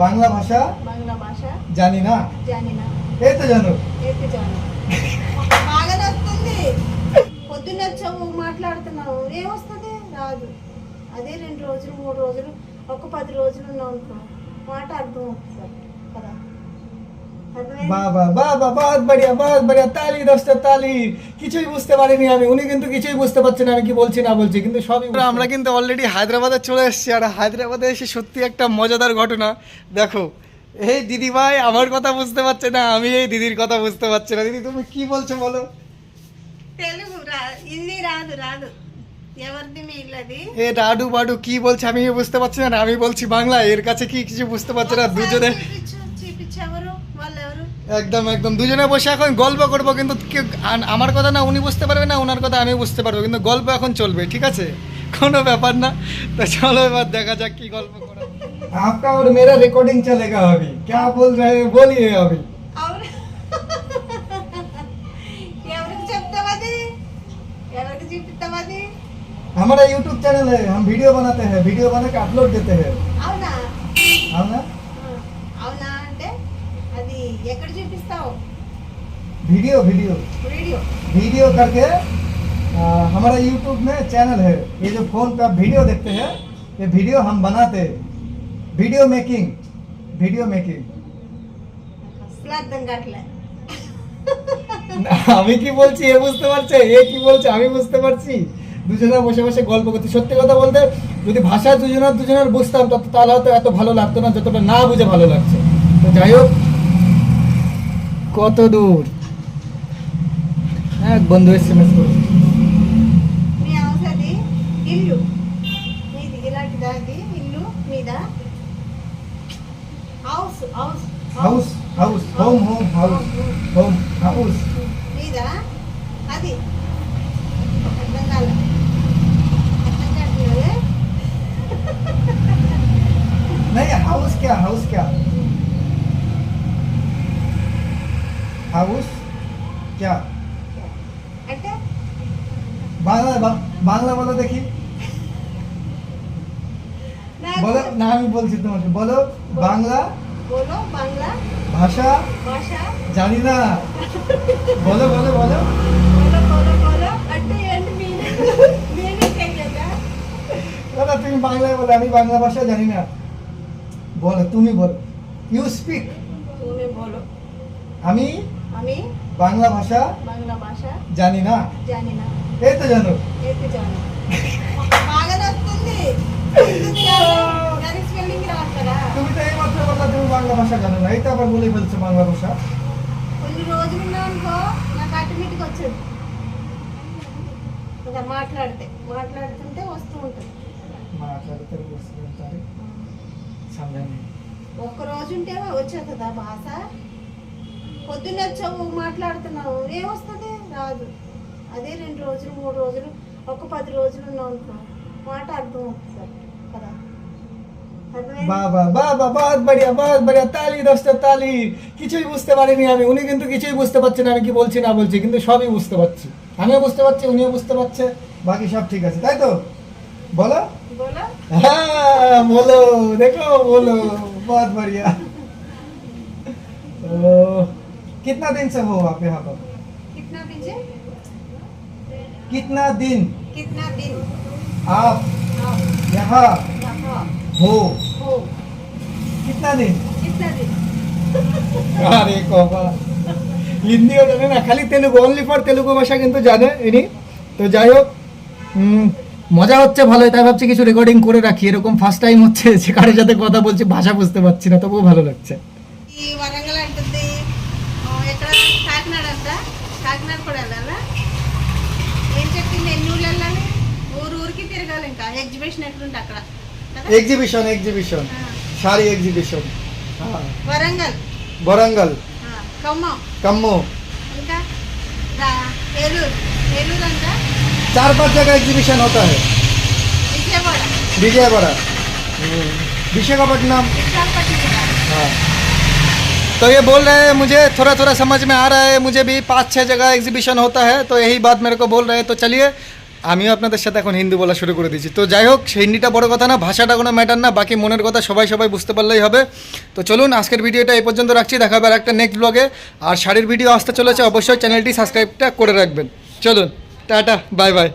বাংলা ভাষা বাংলা భాష জানি না জানি నా এই তো জানো ఏపీ జాను బాగానే వస్తుంది పొద్దున్న వచ్చావు మాట్లాడుతున్నావు ఏమొస్తుంది రాదు అదే రెండు రోజులు మూడు రోజులు ఒక పది రోజులు ఉన్నావు అనుకో మాట అర్థం అవుతుంది కదా అర్థమైంది? বুঝতে দেখো এই দিদি ভাই আমার কথা বুঝতে পারছে না আমি এই দিদির কথা বুঝতে পারছি না। দিদি তুমি কি বলছো বলো? এ রাডু বাডু কি বলছে আমি বুঝতে পারছি না আমি বলছি বাংলা এর কাছে কি কিছু বুঝতে পারছে না দুজনে একদম একদম। দুজনে বসে এখন গল্প করব কিন্তু আমার কথা না উনি বুঝতে পারবে না ওনার কথা আমি বুঝতে পারব কিন্তু গল্প এখন চলবে ঠিক আছে? কোনো ব্যাপার না। তো চলো এবার দেখা যাক কি গল্প করা आपका और मेरा रिकॉर्डिंग चलेगा अभी। क्या बोल रहे हमारा यूट्यूब चैनल है हम वीडियो बनाते हैं वीडियो बना के अपलोड देते हैं। हम ना? అది ఎక్కడ చూపిస్తావు वीडियो वीडियो వీడియో वीडियो करके आ, हमारा यूट्यूब में चैनल है ये जो फोन पे आप वीडियो देखते हैं ये वीडियो हम बनाते हैं वीडियो मेकिंग वीडियो मेकिंग అసలు అర్థం కావట్లే আমি কি বলছি এ বুঝতে পারছে এ কি বলছে আমি বুঝতে পারছি দুজনে বসে বসে গল্প করছি সত্যি কথা বলতে যদি ভাষা দুজনের দুজনের বুঝতাম তত তাহলে হয়তো এত ভালো লাগতো না যতটা না বুঝে ভালো লাগছে তো যাই হোক কত দূর হ্যাঁ বন্ধু এস এম এস করে మీ హౌస్ అది ఇల్లు మీది ఇలాంటిదా అది ఇల్లు మీద house house house house home home house home house మీద అది అర్థం కాలే అర్థం కావట్లేదే नहीं हाउस क्या हाउस क्या House? ক্যা? বাংলা বাংলা বলো দেখি। বলো না আমি বলছি তোমাকে। বলো বাংলা বলো? বাংলা ভাষা? ভাষা? জানি না। বলো বলো বলো। দাদা তুমি বাংলায় বলো আমি বাংলা ভাষা জানি না। বলো তুমি বলো। ইউ স্পিক তুমি বলো। আমি আমি বাংলা ভাষা বাংলা భాష জানি না জানি না এই তো জানো ఏపీ జాను బాగానే వస్తుంది దానికి స్పెల్లింగ్ రాస్తారా তুমি তো এই মাত্র বললা তুমি বাংলা ভাষা জানো না এই তো আবার বলে ফেলছো বাংলা ভাষা కొన్ని రోజులు ఉన్నావు అనుకో నాకు ఆటోమేటిక్ వచ్చేది ఇంకా మాట్లాడితే మాట్లాడుతుంటే వస్తూ ఉంటుంది మాట్లాడితే వస్తుంటారు సమయాన్ని ఒక్క రోజు ఉంటే వచ్చేస్తుందా భాష పొద్దున్నే వచ్చావు మాట్లాడుతున్నావు ఏమొస్తుంది రాదు అదే రెండు రోజులు మూడు రోజులు ఒక పది రోజులు ఉన్నావు అనుకో మాట అర్థం అవుతుంది కదా. বাবা বাবা তালি দশটা তালি কিছুই বুঝতে পারিনি আমি উনি কিন্তু কিছুই বুঝতে পারছে না আমি কি বলছি না বলছি কিন্তু সবই বুঝতে পারছি আমিও বুঝতে পারছি উনিও বুঝতে পারছে বাকি সব ঠিক আছে তাই তো বলো হ্যাঁ বলো দেখো বলো বাদ বাড়িয়া ও कितना दिन से हो आप यहाँ पर? कितना दिन से? कितना दिन? कितना दिन? आप यहाँ हो। कितना दिन? कितना दिन? আরে কবা হিন্দিও জানে না খালি তেলুগু অনলি ফর তেলুগু ভাষা কিন্তু জানে ইনি তো যাই হোক মজা হচ্ছে ভালোই তাই ভাবছি কিছু রেকর্ডিং করে রাখি এরকম ফার্স্ট টাইম হচ্ছে যে কারোর সাথে কথা বলছি ভাষা বুঝতে পারছি না তবুও ভালো লাগছে। కాకినాడ అంట. కాకినాడ కూడా వెళ్ళాలా? ఏం చెప్పింది? ఎన్ని ఊళ్ళు వెళ్ళాలి ఊరు ఊరికి తిరగాలి ఇంకా. ఎగ్జిబిషన్ ఎట్లుంటే అక్కడ. Exhibition exhibition sorry exhibition Warangal. Warangal. Khammam. Khammam. ఇంకా? ఏలూరు. ఏలూరు అంట? चार पाँच जगह एग्जीबिशन होता है विजयवाड़ा विजयवाड़ा विशाखापट्टनम हाँ तो ये बोल रहे हैं मुझे थोड़ा थोड़ा समझ में आ रहा है मुझे भी पाँच छः जगह एग्जीबिशन होता है तो यही बात मेरे को बोल रहे हैं तो चलिए আমিও আপনাদের সাথে এখন হিন্দি বলা শুরু করে দিয়েছি তো যাই হোক সেই হিন্দিটা বড় কথা না ভাষাটা কোনো ম্যাটার না বাকি মনের কথা সবাই সবাই বুঝতে পারলেই হবে তো চলুন আজকের ভিডিওটা এই পর্যন্ত রাখছি দেখা হবে আর একটা নেক্সট ব্লগে আর শাড়ির ভিডিও আসতে চলেছে অবশ্যই চ্যানেলটি সাবস্ক্রাইবটা করে রাখবেন চলুন টাটা বাই বাই